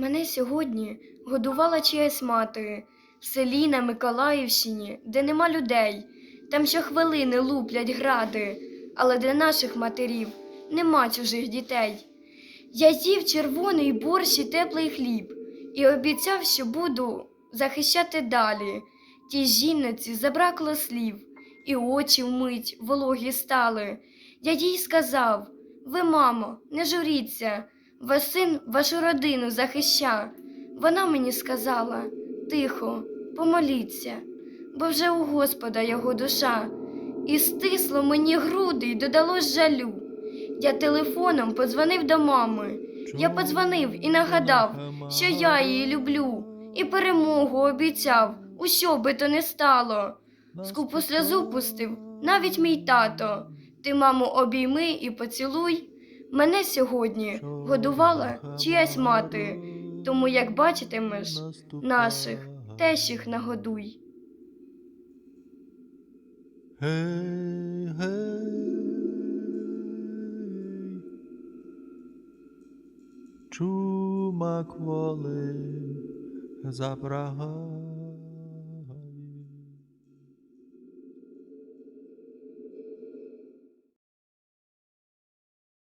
Мене сьогодні годувала чиясь мати в селі на Миколаївщині, де нема людей. Там щохвилини луплять гради, але для наших матерів нема чужих дітей. Я їв червоний борщ і теплий хліб і обіцяв, що буду захищати далі. Тій жінниці забракло слів, і очі вмить вологі стали. Я їй сказав: ви, мамо, не журіться, ваш син вашу родину захища. Вона мені сказала тихо, помоліться, бо вже у Господа його душа. І стисло мені груди й додалось жалю. Я телефоном подзвонив до мами. Я подзвонив і нагадав, що я її люблю, і перемогу обіцяв, у що би то не стало. Скупу сльозу пустив навіть мій тато. Ти, мамо, обійми і поцілуй. Мене сьогодні годувала чиясь мати, тому як бачитимеш наших, теж їх нагодуй. Гей, гей, чумак воли запрагав.